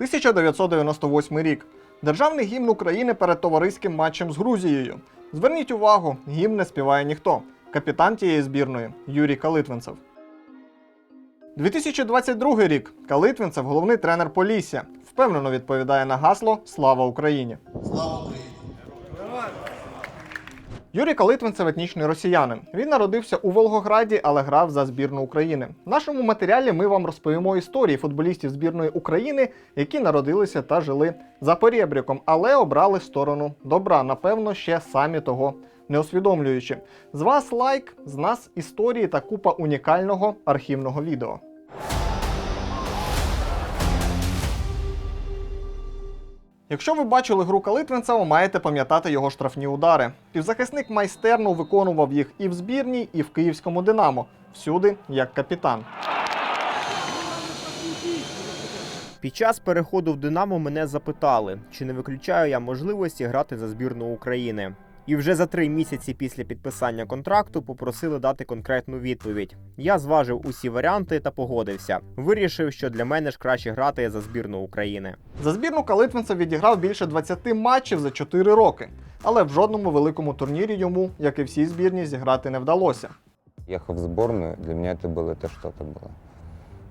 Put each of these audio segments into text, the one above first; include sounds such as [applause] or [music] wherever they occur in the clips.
1998 рік. Державний гімн України перед товариським матчем з Грузією. Зверніть увагу, гімн не співає ніхто. Капітан тієї збірної Юрій Калитвинцев. 2022 рік. Калитвинцев головний тренер Полісся. Впевнено відповідає на гасло Слава Україні. Юрій Калитвинцев етнічний росіянин. Він народився у Волгограді, але грав за збірну України. В нашому матеріалі ми вам розповімо історії футболістів збірної України, які народилися та жили за порєбріком, але обрали сторону добра. Напевно, ще самі того не усвідомлюючи. З вас лайк, з нас історії та купа унікального архівного відео. Якщо ви бачили гру Калитвинцева, маєте пам'ятати його штрафні удари. Півзахисник майстерно виконував їх і в збірній, і в київському Динамо. Всюди як капітан. Під час переходу в Динамо мене запитали, чи не виключаю я можливості грати за збірну України. І вже за три місяці після підписання контракту попросили дати конкретну відповідь. Я зважив усі варіанти та погодився. Вирішив, що для мене ж краще грати за збірну України. За збірну Калитвинцев відіграв більше 20 матчів за 4 роки. Але в жодному великому турнірі йому, як і всій збірні, зіграти не вдалося. Ехав в сборную, для меня это было, это что-то было.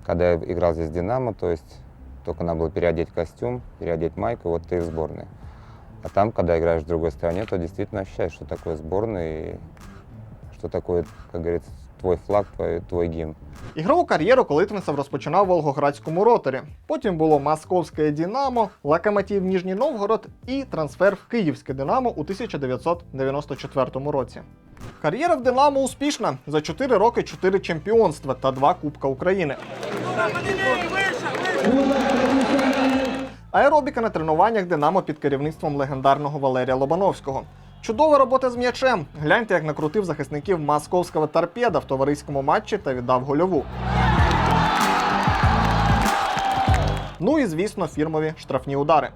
Когда я играл здесь в «Динамо», то есть только надо было переодеть костюм, переодеть майку, вот ты в сборной. А там, когда играешь в другой стране, то действительно ощущаешь, что такое сборная и что такое, как говорится, твой флаг, твой, твой гимн. Ігрову кар'єру Калитвинцев розпочинав в Волгоградському роторі. Потім було Московське Динамо, Локомотив Ніжній Новгород і трансфер в Київське Динамо у 1994 році. Кар'єра в Динамо успішна. За 4 роки 4 чемпіонства та 2 Кубка України. Аеробіка на тренуваннях Динамо під керівництвом легендарного Валерія Лобановського. Чудова робота з м'ячем. Гляньте, як накрутив захисників московського торпеда в товариському матчі та віддав гольову. Ну і звісно, фірмові штрафні удари.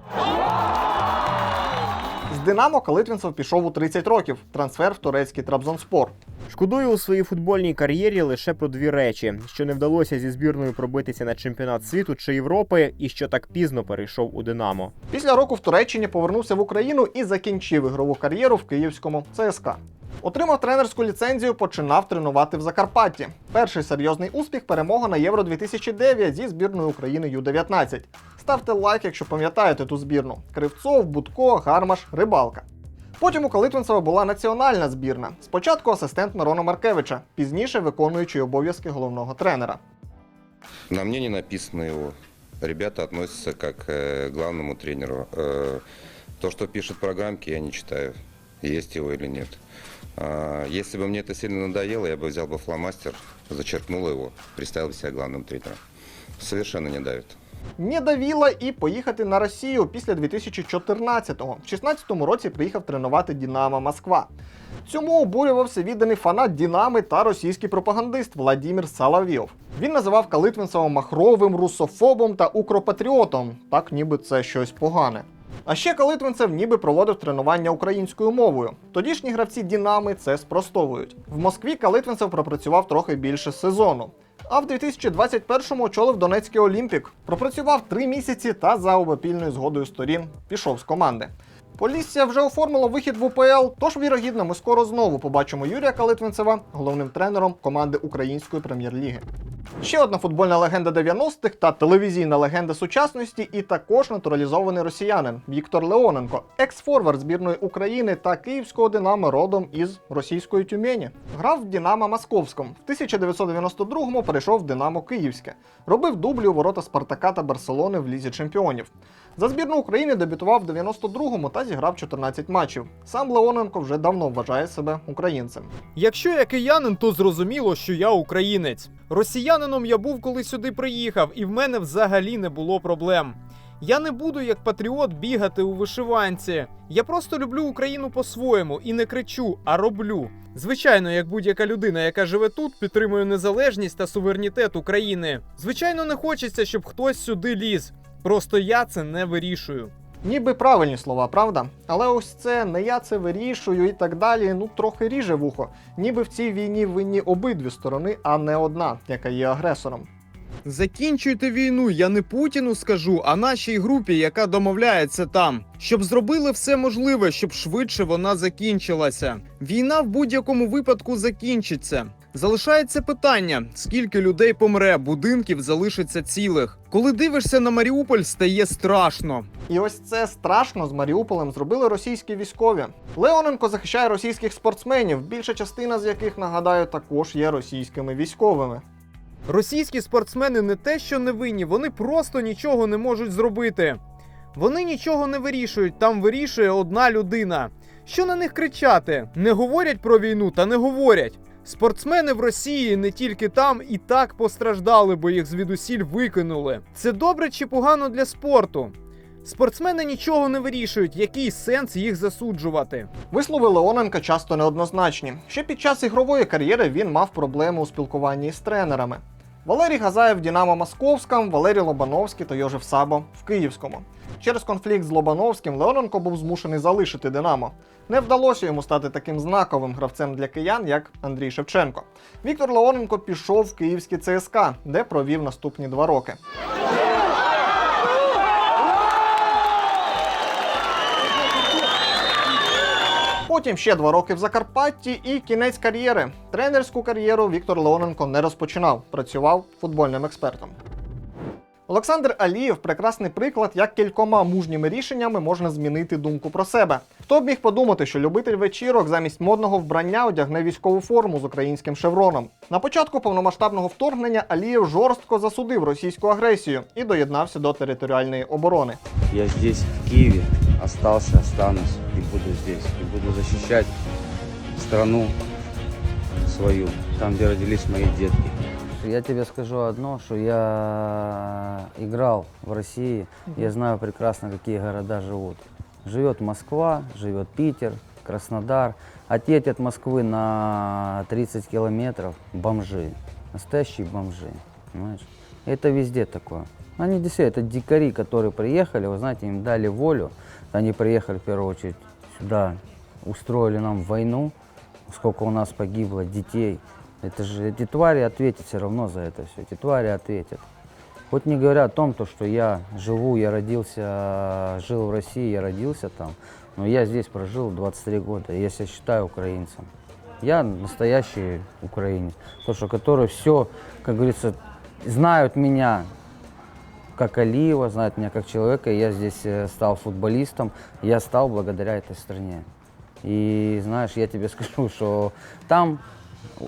Динамо Калитвінцев пішов у 30 років. Трансфер в турецький Трабзонспор. Шкодую у своїй футбольній кар'єрі лише про дві речі: що не вдалося зі збірною пробитися на чемпіонат світу чи Європи, і що так пізно перейшов у Динамо. Після року в Туреччині повернувся в Україну і закінчив ігрову кар'єру в київському ЦСКА. Отримав тренерську ліцензію, починав тренувати в Закарпатті. Перший серйозний успіх перемога на Євро 2009 зі збірною України Ю-19. Ставте лайк, якщо пам'ятаєте ту збірну: Кривцов, Будко, Гармаш, Рибалка. Потім у Калитвинцева була національна збірна. Спочатку асистент Мирона Маркевича, пізніше виконуючий обов'язки головного тренера. На мне не написано его. Ребята относятся как э, к главному тренеру. Э, то, что пишет в программке, я не читаю, есть его или нет. А, если бы мне это сильно надоело, я бы взял бы фломастер, зачеркнул его, представил бы себя главным тренером. Совершенно не давит. Не давіла і поїхати на Росію після 2014-го. В 16-му році приїхав тренувати Дінамо Москва. Цьому обурювався відданий фанат Дінами та російський пропагандист Владимир Соловйов. Він називав Калитвинцева махровим русофобом та укропатріотом, так ніби це щось погане. А ще Калитвинцев ніби проводив тренування українською мовою. Тодішні гравці Дінами це спростовують. В Москві Калитвинцев пропрацював трохи більше сезону. А в 2021-му очолив Донецький Олімпік, пропрацював три місяці та за обопільною згодою сторін пішов з команди. Полісся вже оформило вихід в УПЛ, тож вірогідно, ми скоро знову побачимо Юрія Калитвинцева головним тренером команди Української прем'єр-ліги. Ще одна футбольна легенда 90-х та телевізійна легенда сучасності, і також натуралізований росіянин Віктор Леоненко, екс-форвард збірної України та київського Динамо родом із російської Тюмені. Грав в Динамо Московському. В 1992-му перейшов в Динамо Київське. Робив дублі у ворота Спартака та Барселони в Лізі Чемпіонів. За збірну України дебютував в 92-му та зіграв 14 матчів. Сам Леоненко вже давно вважає себе українцем. Якщо я киянин, то зрозуміло, що я українець. Росіянином я був, коли сюди приїхав, і в мене взагалі не було проблем. Я не буду як патріот бігати у вишиванці. Я просто люблю Україну по-своєму і не кричу, а роблю. Звичайно, як будь-яка людина, яка живе тут, підтримує незалежність та суверенітет України. Звичайно, не хочеться, щоб хтось сюди ліз. Просто я це не вирішую. Ніби правильні слова, правда? Але ось це не я це вирішую і так далі. Ну трохи ріже вухо. Ніби в цій війні винні обидві сторони, а не одна, яка є агресором. Закінчуйте війну. Я не Путіну скажу, а нашій групі, яка домовляється там, щоб зробили все можливе, щоб швидше вона закінчилася. Війна в будь-якому випадку закінчиться. Залишається питання: скільки людей помре, будинків залишиться цілих. Коли дивишся на Маріуполь, стає страшно. І ось це страшно з Маріуполем зробили російські військові. Леоненко захищає російських спортсменів, більша частина з яких, нагадаю, також є російськими військовими. Російські спортсмени не те, що не винні, вони просто нічого не можуть зробити. Вони нічого не вирішують, там вирішує одна людина. Що на них кричати? Не говорять про війну та не говорять. Спортсмени в Росії не тільки там і так постраждали, бо їх звідусіль викинули. Це добре чи погано для спорту? Спортсмени нічого не вирішують, який сенс їх засуджувати. Вислови Леоненка часто неоднозначні. Ще під час ігрової кар'єри він мав проблеми у спілкуванні з тренерами. Валерій Газаєв Дінамо Московському, Валерій Лобановський та Йожев Сабо в Київському. Через конфлікт з Лобановським Леоненко був змушений залишити Динамо. Не вдалося йому стати таким знаковим гравцем для киян, як Андрій Шевченко. Віктор Леоненко пішов в київський ЦСКА, де провів наступні два роки. Потім ще два роки в Закарпатті і кінець кар'єри. Тренерську кар'єру Віктор Леоненко не розпочинав, працював футбольним експертом. Олександр Алієв прекрасний приклад, як кількома мужніми рішеннями можна змінити думку про себе. Хто б міг подумати, що любитель вечірок замість модного вбрання одягне військову форму з українським шевроном. На початку повномасштабного вторгнення Алієв жорстко засудив російську агресію і доєднався до територіальної оборони. Я здесь, в Киеве, остался, останусь и буду здесь. И буду защищать страну свою, там, где родились мои детки. Я тебе скажу одно, что я играл в России, я знаю прекрасно, какие города живут. Живет Москва, живет Питер, Краснодар. Отъедь от Москвы на 30 километров бомжи, настоящие бомжи, понимаешь? Это везде такое. Они действительно, это дикари, которые приехали, вы знаете, им дали волю. Они приехали в первую очередь сюда, устроили нам войну, сколько у нас погибло детей. Это же эти твари ответят все равно за это все. Эти твари ответят. Хоть не говоря о том, то, что я живу, я родился, жил в России, я родился там, но я здесь прожил 23 года, я себя считаю украинцем. Я настоящий украинец, то, что который все, как говорится, знают меня как Алиева, знают меня как человека. Я здесь э, стал футболистом, я стал благодаря этой стране. И знаешь, я тебе скажу, [laughs] что там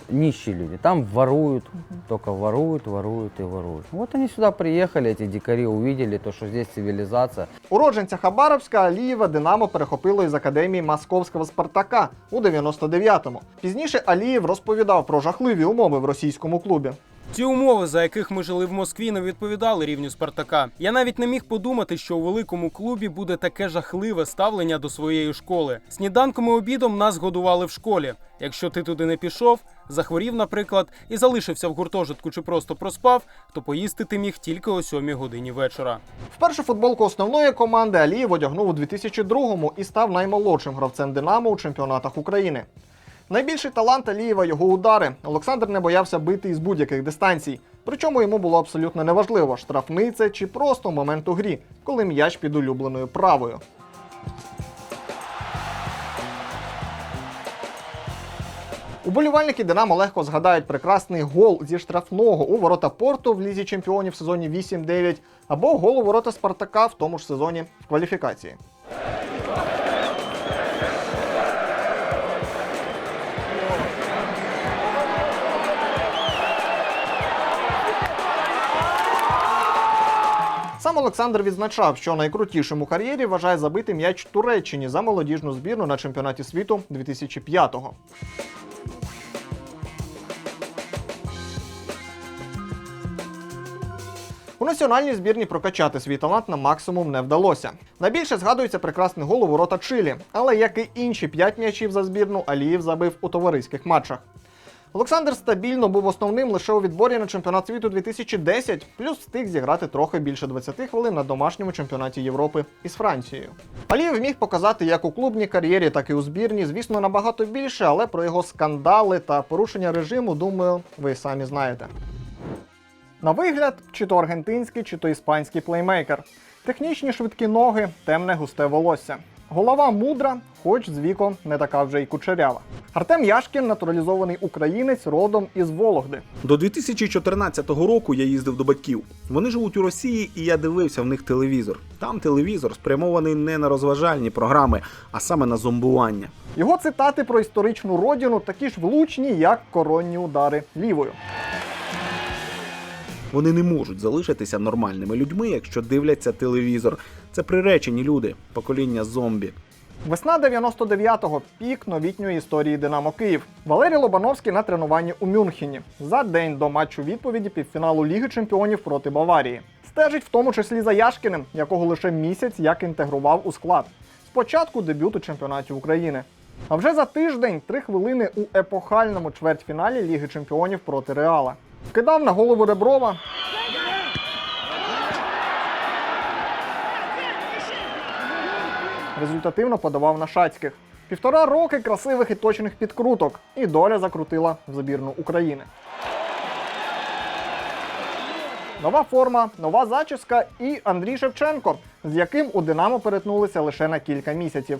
нищие люди, там воруют, только воруют, воруют и воруют. Вот они сюда приехали, эти дикари увидели то, что здесь цивилизация. Уродженця Хабаровська Алієва Динамо перехопило із академії Московського Спартака у 99-му. Пізніше Алієв розповідав про жахливі умови в російському клубі. Ті умови, за яких ми жили в Москві, не відповідали рівню Спартака. Я навіть не міг подумати, що у великому клубі буде таке жахливе ставлення до своєї школи. Сніданком і обідом нас годували в школі. Якщо ти туди не пішов, захворів, наприклад, і залишився в гуртожитку чи просто проспав, то поїсти ти міг тільки о сьомій годині вечора. Вперше футболку основної команди Алієв одягнув у 2002-му і став наймолодшим гравцем Динамо у чемпіонатах України. Найбільший талант Алієва його удари. Олександр не боявся бити із будь-яких дистанцій. Причому йому було абсолютно неважливо, штрафний це чи просто момент у грі, коли м'яч під улюбленою правою. Уболівальники Динамо легко згадають прекрасний гол зі штрафного у ворота Порту в лізі чемпіонів сезоні 8-9 або гол у ворота Спартака в тому ж сезоні в кваліфікації. Сам Олександр відзначав, що найкрутішим у кар'єрі вважає забити м'яч Туреччині за молодіжну збірну на чемпіонаті світу 2005-го. У національній збірні прокачати свій талант на максимум не вдалося. Найбільше згадується прекрасний гол у ворота Чилі, але як і інші п'ять м'ячів за збірну, Алієв забив у товариських матчах. Олександр стабільно був основним лише у відборі на чемпіонат світу 2010, плюс встиг зіграти трохи більше 20 хвилин на домашньому чемпіонаті Європи із Францією. Алієв міг показати як у клубній кар'єрі, так і у збірні, звісно, набагато більше, але про його скандали та порушення режиму, думаю, ви самі знаєте. На вигляд, чи то аргентинський, чи то іспанський плеймейкер. Технічні швидкі ноги, темне густе волосся. Голова мудра, хоч з віком не така вже й кучерява. Артем Яшкін натуралізований українець родом із Вологди. До 2014 року я їздив до батьків. Вони живуть у Росії, і я дивився в них телевізор. Там телевізор спрямований не на розважальні програми, а саме на зомбування. Його цитати про історичну родину такі ж влучні, як коронні удари лівою. Вони не можуть залишитися нормальними людьми, якщо дивляться телевізор. Це приречені люди, покоління зомбі. Весна 99-го пік новітньої історії Динамо Київ. Валерій Лобановський на тренуванні у Мюнхені за день до матчу відповіді півфіналу Ліги Чемпіонів проти Баварії. Стежить в тому числі за Яшкіним, якого лише місяць як інтегрував у склад. Спочатку дебют у чемпіонаті України. А вже за тиждень три хвилини у епохальному чвертьфіналі Ліги Чемпіонів проти Реала. Вкидав на голову Реброва, результативно подавав на шацьких. Півтора роки красивих і точних підкруток, і доля закрутила в збірну України. Нова форма, нова зачіска і Андрій Шевченко, з яким у Динамо перетнулися лише на кілька місяців.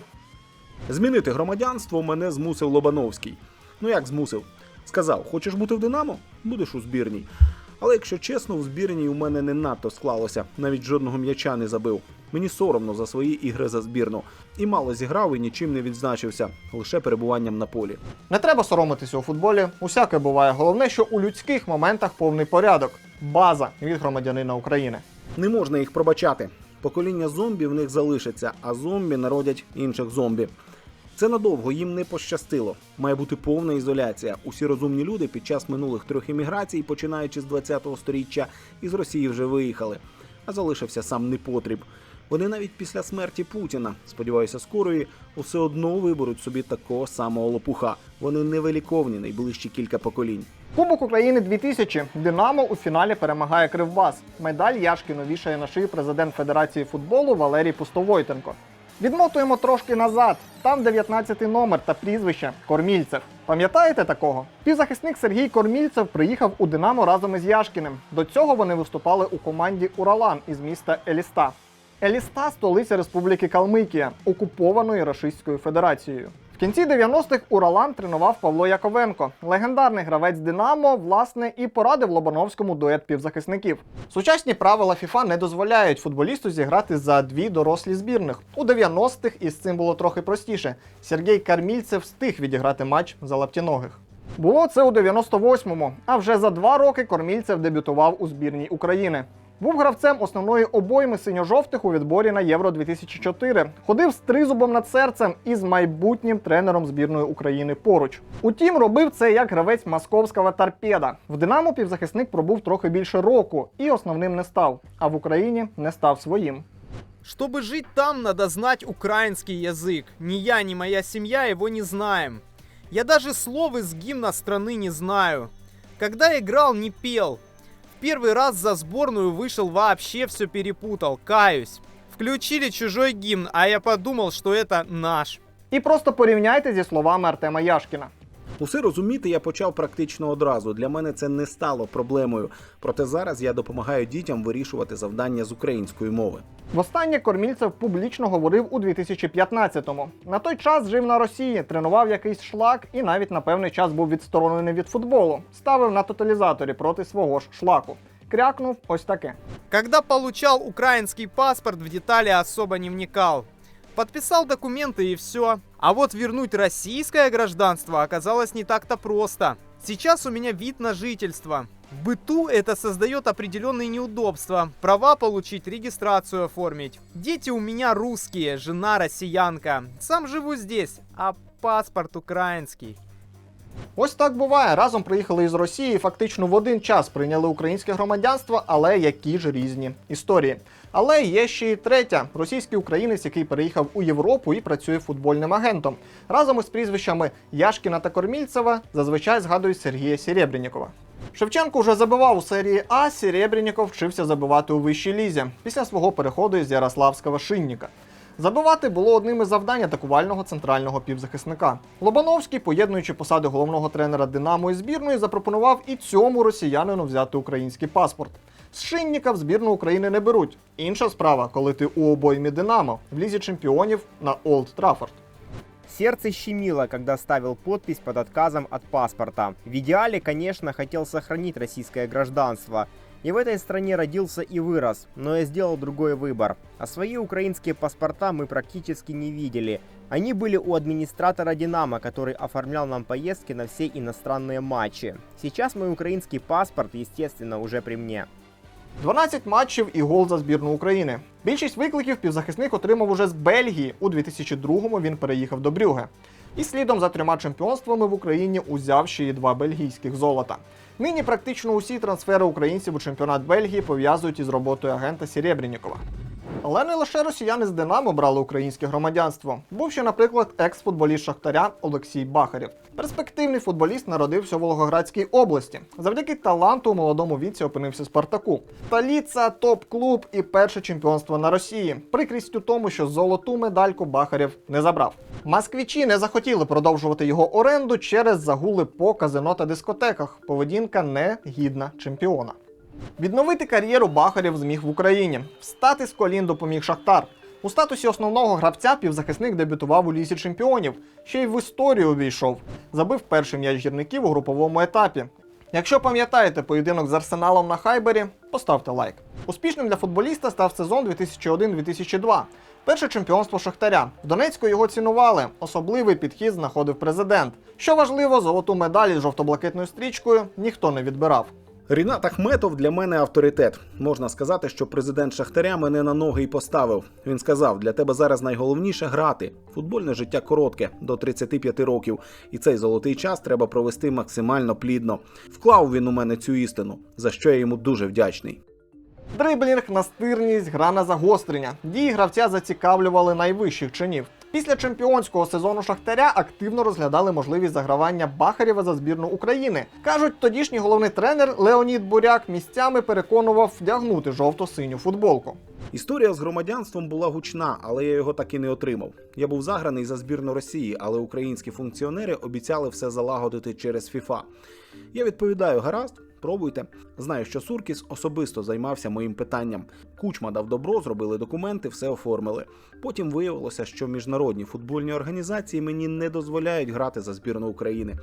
Змінити громадянство мене змусив Лобановський. Ну як змусив? Сказав: хочеш бути в Динамо? Будеш у збірній. Але якщо чесно, в збірній у мене не надто склалося, навіть жодного м'яча не забив. Мені соромно за свої ігри за збірну. І мало зіграв і нічим не відзначився, лише перебуванням на полі. Не треба соромитися у футболі, усяке буває. Головне, що у людських моментах повний порядок. База від громадянина України. Не можна їх пробачати. Покоління зомбі в них залишиться, а зомбі народять інших зомбі. Це надовго їм не пощастило. Має бути повна ізоляція. Усі розумні люди під час минулих трьох еміграцій, починаючи з 20-го сторіччя, із Росії вже виїхали, а залишився сам непотріб. Вони навіть після смерті Путіна, сподіваюся, скорої, усе одно виберуть собі такого самого лопуха. Вони невеликовні найближчі кілька поколінь. Кубок України 2000. Динамо у фіналі перемагає Кривбас. Медаль Яшкіну вішає на шию президент Федерації футболу Валерій Пустовойтенко. Відмотуємо трошки назад. Там 19 номер та прізвище Кормільцев. Пам'ятаєте такого? Півзахисник Сергій Кормільцев приїхав у Динамо разом із Яшкіним. До цього вони виступали у команді Уралан із міста Еліста. Еліста столиця Республіки Калмикія, окупованої Рашистською Федерацією. Кінці 90-х Уралан тренував Павло Яковенко. Легендарний гравець Динамо, власне, і порадив Лобановському дует півзахисників. Сучасні правила ФІФА не дозволяють футболісту зіграти за дві дорослі збірних. У 90-х із цим було трохи простіше. Сергій Кармільцев встиг відіграти матч за лаптіногих. Було це у 98-му, а вже за два роки Кормільцев дебютував у збірній України. Був гравцем основної обойми синьо-жовтих у відборі на Євро 2004. Ходив з тризубом над серцем і з майбутнім тренером збірної України поруч. Утім, робив це як гравець московського торпеда. В Динамо півзахисник пробув трохи більше року і основним не став. А в Україні не став своїм. Чтобы жить там, надо знать украинский язык. Ни я, ни моя семья его не знаем. Я даже слов из гимна страны не знаю. Когда играл, не пел. В первый раз за сборную вышел, вообще все перепутал, каюсь. Включили чужой гимн, а я подумал, что это наш. І просто порівняйте зі словами Артема Яшкіна. Усе розуміти я почав практично одразу. Для мене це не стало проблемою. Проте зараз я допомагаю дітям вирішувати завдання з української мови. Востаннє Кормільцев публічно говорив у 2015-му. На той час жив на Росії, тренував якийсь шлак і навіть на певний час був відсторонений від футболу. Ставив на тоталізаторі проти свого ж шлаку. Крякнув ось таке. Когда получал украинский паспорт, в детали особо не вникал. Подписал документы и все. А вот вернуть российское гражданство оказалось не так-то просто. Сейчас у меня вид на жительство. В быту это создает определенные неудобства. Права получить, регистрацию оформить. Дети у меня русские, жена россиянка. Сам живу здесь, а паспорт украинский. Ось так буває. Разом приїхали із Росії, і фактично в один час прийняли українське громадянство, але які ж різні історії. Але є ще й третя російський українець, який переїхав у Європу і працює футбольним агентом. Разом із прізвищами Яшкіна та Кормільцева зазвичай згадують Сергія Серебрянікова. Шевченко вже забивав у серії А. Серебряніков вчився забивати у вищій лізі після свого переходу із Ярославського шинніка. Забивати було одним із завдань атакувального центрального півзахисника. Лобановський, поєднуючи посади головного тренера Динамо і збірної, запропонував і цьому росіянину взяти український паспорт. З Шинніка в збірну України не беруть. Інша справа, коли ти у обоймі Динамо в лізі чемпіонів на Олд Траффорд. Сердце щемило, когда ставил подпись под отказом от паспорта. В идеале, конечно, хотел сохранить российское гражданство. И в этой стране родился и вырос, но я сделал другой выбор. А свои украинские паспорта мы практически не видели. Они были у администратора «Динамо», который оформлял нам поездки на все иностранные матчи. Сейчас мой украинский паспорт, естественно, уже при мне. 12 матчів і гол за збірну України. Більшість викликів півзахисник отримав уже з Бельгії. У 2002-му він переїхав до Брюге. І слідом за трьома чемпіонствами в Україні узяв ще й два бельгійських золота. Нині практично усі трансфери українців у чемпіонат Бельгії пов'язують із роботою агента Сєрєбрінікова. Але не лише росіяни з Динамо брали українське громадянство. Був ще, наприклад, екс-футболіст Шахтаря Олексій Бахарєв. Перспективний футболіст народився в Волгоградській області. Завдяки таланту у молодому віці опинився Спартаку. Таліца, топ-клуб і перше чемпіонство на Росії. Прикрість у тому, що золоту медальку Бахарєв не забрав. Москвічі не захотіли продовжувати його оренду через загули по казино та дискотеках. Поведінка не гідна чемпіона. Відновити кар'єру Бахарєв зміг в Україні. Встати з колін допоміг Шахтар. У статусі основного гравця півзахисник дебютував у лісі чемпіонів, ще й в історію увійшов. Забив перший м'яч гірників у груповому етапі. Якщо пам'ятаєте поєдинок з Арсеналом на Хайбері, поставте лайк. Успішним для футболіста став сезон 2001-2002. Перше чемпіонство Шахтаря. В Донецьку його цінували. Особливий підхід знаходив президент. Що важливо, золоту медаль із жовто-блакитною стрічкою ніхто не відбирав. Рінат Ахметов для мене авторитет. Можна сказати, що президент Шахтаря мене на ноги і поставив. Він сказав: для тебе зараз найголовніше грати. Футбольне життя коротке до 35 років, і цей золотий час треба провести максимально плідно. Вклав він у мене цю істину, за що я йому дуже вдячний. Дриблінг, настирність, гра на загострення. Дії гравця зацікавлювали найвищих чинів. Після чемпіонського сезону Шахтаря активно розглядали можливість загравання Бахарєва за збірну України. Кажуть, тодішній головний тренер Леонід Буряк місцями переконував вдягнути жовто-синю футболку. Історія з громадянством була гучна, але я його так і не отримав. Я був заграний за збірну Росії, але українські функціонери обіцяли все залагодити через ФІФА. Я відповідаю, гаразд, пробуйте. Знаю, що Суркіс особисто займався моїм питанням. Кучма дав добро, зробили документи, все оформили. Потім виявилося, що міжнародні футбольні організації мені не дозволяють грати за збірну України.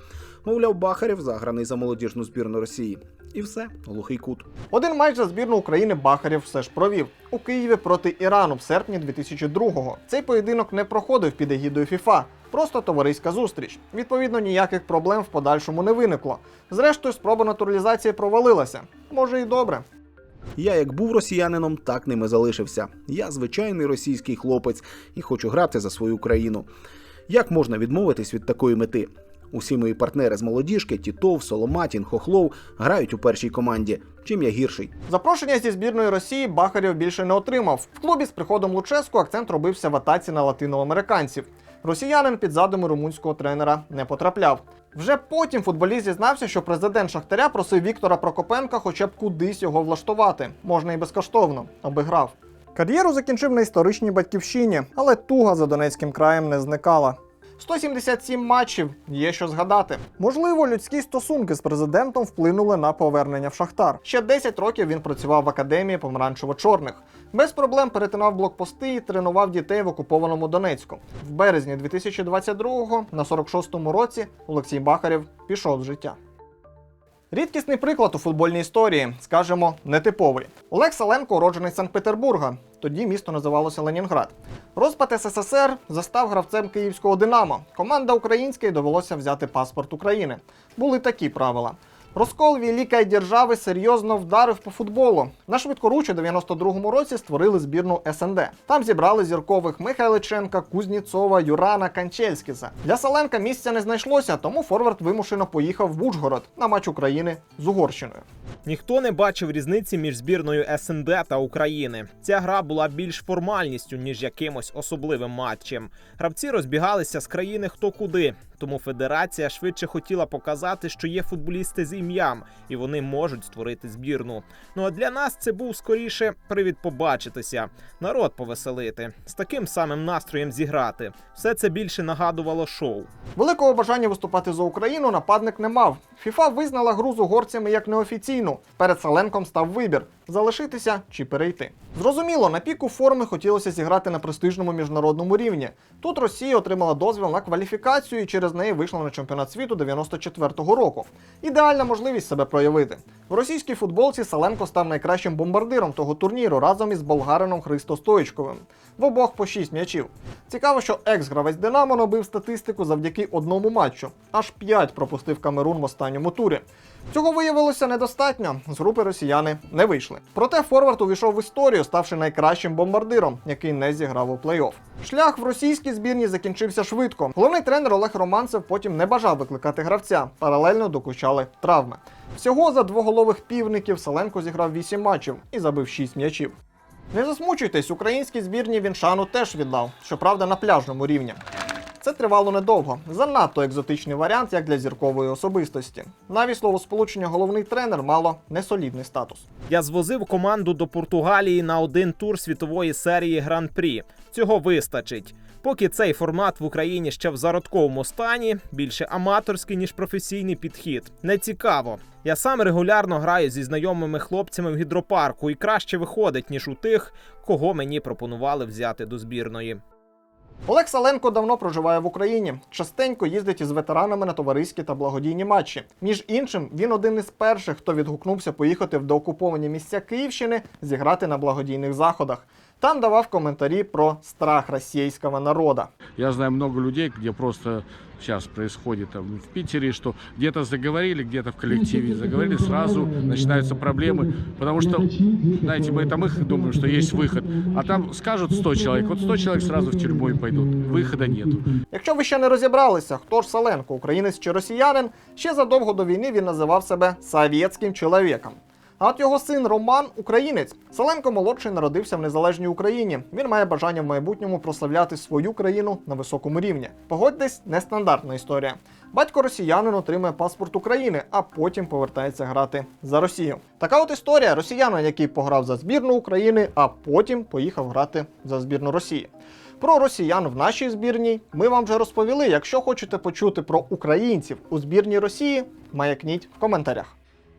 Мовляв, Бахарєв заграний за молодіжну збірну Росії. І все, глухий кут. Один матч за збірну України Бахарєв все ж провів у Києві проти Ірану в серпні 2002-го. Цей поєдинок не проходив під егідою ФІФА. Просто товариська зустріч. Відповідно, ніяких проблем в подальшому не виникло. Зрештою, спроба натуралізації провалилася. Може і добре. Я як був росіянином, так ним і залишився. Я звичайний російський хлопець і хочу грати за свою країну. Як можна відмовитись від такої мети? Усі мої партнери з молодіжки, Тітов, Соломатін, Хохлов грають у першій команді. Чим я гірший? Запрошення зі збірної Росії Бахарєв більше не отримав. В клубі з приходом Луческу акцент робився в атаці на латиноамериканців. Росіянин під задуми румунського тренера не потрапляв. Вже потім футболіст зізнався, що президент Шахтаря просив Віктора Прокопенка хоча б кудись його влаштувати. Можна і безкоштовно, аби грав. Кар'єру закінчив на історичній батьківщині, але туга за Донецьким краєм не зникала. 177 матчів, є що згадати. Можливо, людські стосунки з президентом вплинули на повернення в Шахтар. Ще 10 років він працював в академії помаранчево-чорних. Без проблем перетинав блокпости і тренував дітей в окупованому Донецьку. В березні 2022-го, на 46-му році, Олексій Бахарєв пішов з життя. Рідкісний приклад у футбольній історії, скажімо, нетиповий. Олег Саленко уроджений з Санкт-Петербурга. Тоді місто називалося Ленінград. Розпад СССР застав гравцем київського Динамо. Команда українська й довелося взяти паспорт України. Були такі правила. Розкол великої держави серйозно вдарив по футболу. На швидкоруч у 92-му році створили збірну СНД. Там зібрали зіркових Михайличенка, Кузніцова, Юрана, Канчельськіса. Для Саленка місця не знайшлося, тому Форвард вимушено поїхав в Ужгород на матч України з Угорщиною. Ніхто не бачив різниці між збірною СНД та України. Ця гра була більш формальністю, ніж якимось особливим матчем. Гравці розбігалися з країни хто куди. Тому федерація швидше хотіла показати, що є футболісти з ім'ям, і вони можуть створити збірну. Ну а для нас це був скоріше привід побачитися, народ повеселити, з таким самим настроєм зіграти. Все це більше нагадувало шоу. Великого бажання виступати за Україну нападник не мав. ФІФА визнала гру з угорцями як неофіційну. Перед Саленком став вибір залишитися чи перейти. Зрозуміло, на піку форми хотілося зіграти на престижному міжнародному рівні. Тут Росія отримала дозвіл на кваліфікацію і через неї вийшла на чемпіонат світу 94-го року. Ідеальна можливість себе проявити. В російській футболці Саленко став найкращим бомбардиром того турніру разом із болгарином Христо Стоїчковим. В обох по 6 м'ячів. Цікаво, що екс-гравець Динамо набив статистику завдяки одному матчу. Аж 5 пропустив Камерун в останньому турі. Цього виявилося недостатньо. З групи росіяни не вийшли. Проте Форвард увійшов в історію, ставши найкращим бомбардиром, який не зіграв у плей-офф. Шлях в російській збірні закінчився швидко. Головний тренер Олег Романцев потім не бажав викликати гравця. Паралельно докучали травми. Всього за двоголових півників Саленко зіграв 8 матчів і забив 6 м'ячів. Не засмучуйтесь, українській збірні він шану теж віддав, щоправда, на пляжному рівні. Це тривало недовго. Занадто екзотичний варіант, як для зіркової особистості. Навіть словосполучення головний тренер мало несолідний статус. Я звозив команду до Португалії на один тур світової серії Гран-прі. Цього вистачить. Поки цей формат в Україні ще в зародковому стані, більше аматорський ніж професійний підхід. Не цікаво. Я сам регулярно граю зі знайомими хлопцями в гідропарку і краще виходить, ніж у тих, кого мені пропонували взяти до збірної. Олег Саленко давно проживає в Україні. Частенько їздить із ветеранами на товариські та благодійні матчі. Між іншим, він один із перших, хто відгукнувся поїхати в деокуповані місця Київщини зіграти на благодійних заходах. Там давав коментарі про страх російського народа. Я знаю много людей, где просто сейчас происходит там, в Питере, что где-то заговорили, где-то в коллективе заговорили, сразу начинаются проблемы, потому что, знаете, мы там их думаем, что есть выход, а там скажут 100 человек, вот 100 человек сразу в тюрьму и пойдут, выхода нету. Якщо ви ще не розібралися, хто ж Саленко, українець чи росіянин, ще задовго до війни він називав себе совєтським чоловіком. А от його син Роман українець. Саленко молодший народився в незалежній Україні. Він має бажання в майбутньому прославляти свою країну на високому рівні. Погодьтесь, нестандартна історія. Батько росіянин отримує паспорт України, а потім повертається грати за Росію. Така от історія росіянин, який пограв за збірну України, а потім поїхав грати за збірну Росії. Про росіян в нашій збірній ми вам вже розповіли. Якщо хочете почути про українців у збірній Росії, маякніть в коментарях.